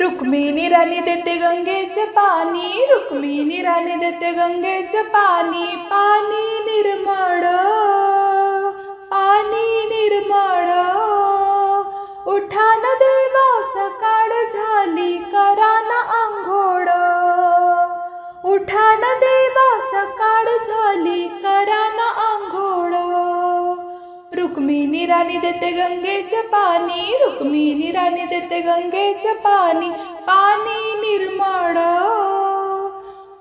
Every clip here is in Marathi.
रुक्मिणी राणी देते गंगेचे पाणी रुक्मिणी राणी देते गंगेचे पाणी पाणी निर्मळ रुक्मिणी राणी देते गंगेचे पाणी रुक्मिणी राणी देते गंगेचे पाणी पाणी निर्मळ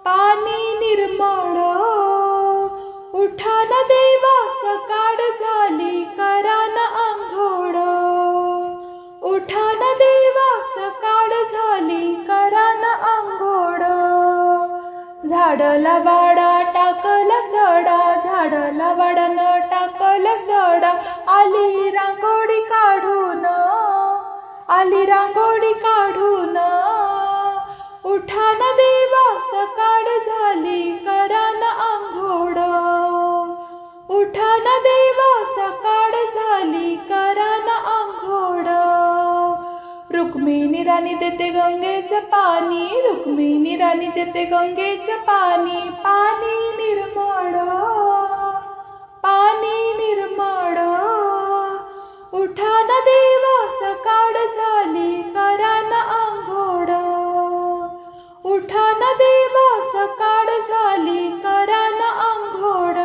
पाणी निर्मळ. उठान देवा सकाळ झाली करान आंघोळ. उठान देवा सकाळ झाली करान आंघोळ. झाडला वाडा टाकला सडा झाडला वाडा लसडा आली रांगोळी काढून आली रांगोळी काढून. उठान देवा सकाळ झाली करान आंघोळ. उठान देवा सकाळ झाली करान आंघोळ. रुक्मिणी राणी देते गंगेचं पाणी रुक्मिणी राणी देते गंगेचं पाणी पाणी देवा सकाळ झाली करान अंघोड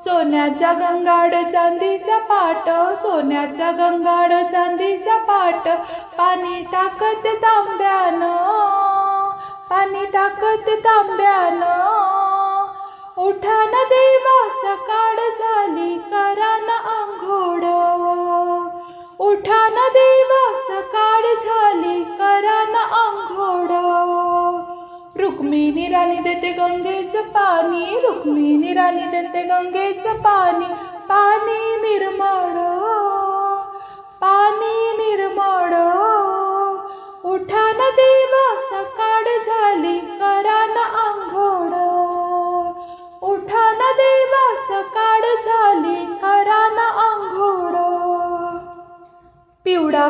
सोन्याचा गंगाड चांदीचा पाट सोन्याचा गंगाड चांदीचा पाट. पाणी टाकत तांब्यानं पाणी टाकत तांब्यानं. उठान देवा सकाळ झाली करान अंघोड उठान देवा सकाळ झाली रुक्मिणी राणी देते गंगेचं पाणी रुक्मिणी राणी देते गंगेचं पाणी पाणी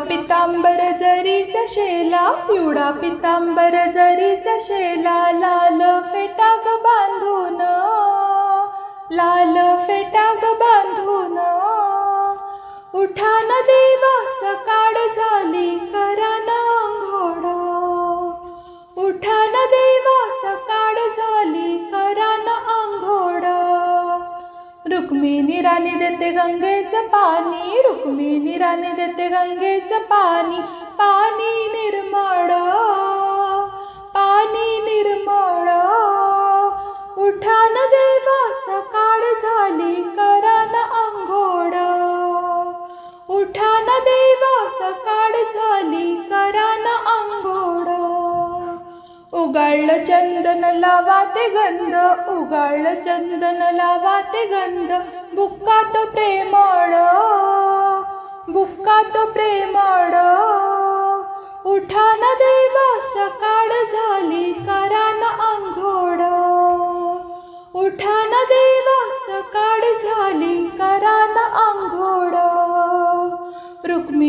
पितांबर जरी शेला पिवळा पितांबर जरी शेला लाल फेटाग बांधून लाल फेटाग बांधून उठान देवा सकाळ झाली करान रुक्मिणी राणी देते गंगेचं पाणी रुक्मिणी राणी देते गंगेचं पाणी पाणी निर्मळ पाणी निर्मळ. उठान देवा सकाळ झाली करान आंघोळ उठान देवा सकाळ झाली करा उगाळलं चंदन लावा ते गंध उगाळलं चंदन लावा ते गंध. बुक्का तो प्रेमळ बुक्का तो प्रेमळ उठान देवा सकाळ झाली करान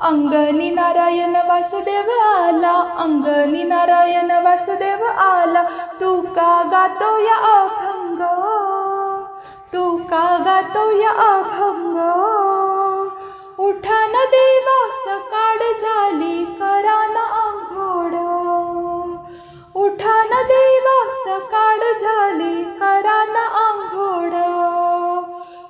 अंगणी नारायण वासुदेव आला अंगणी नारायण वासुदेव आला. तू का गातो या अभंग? तू का गातो या अभंग? उठान देवा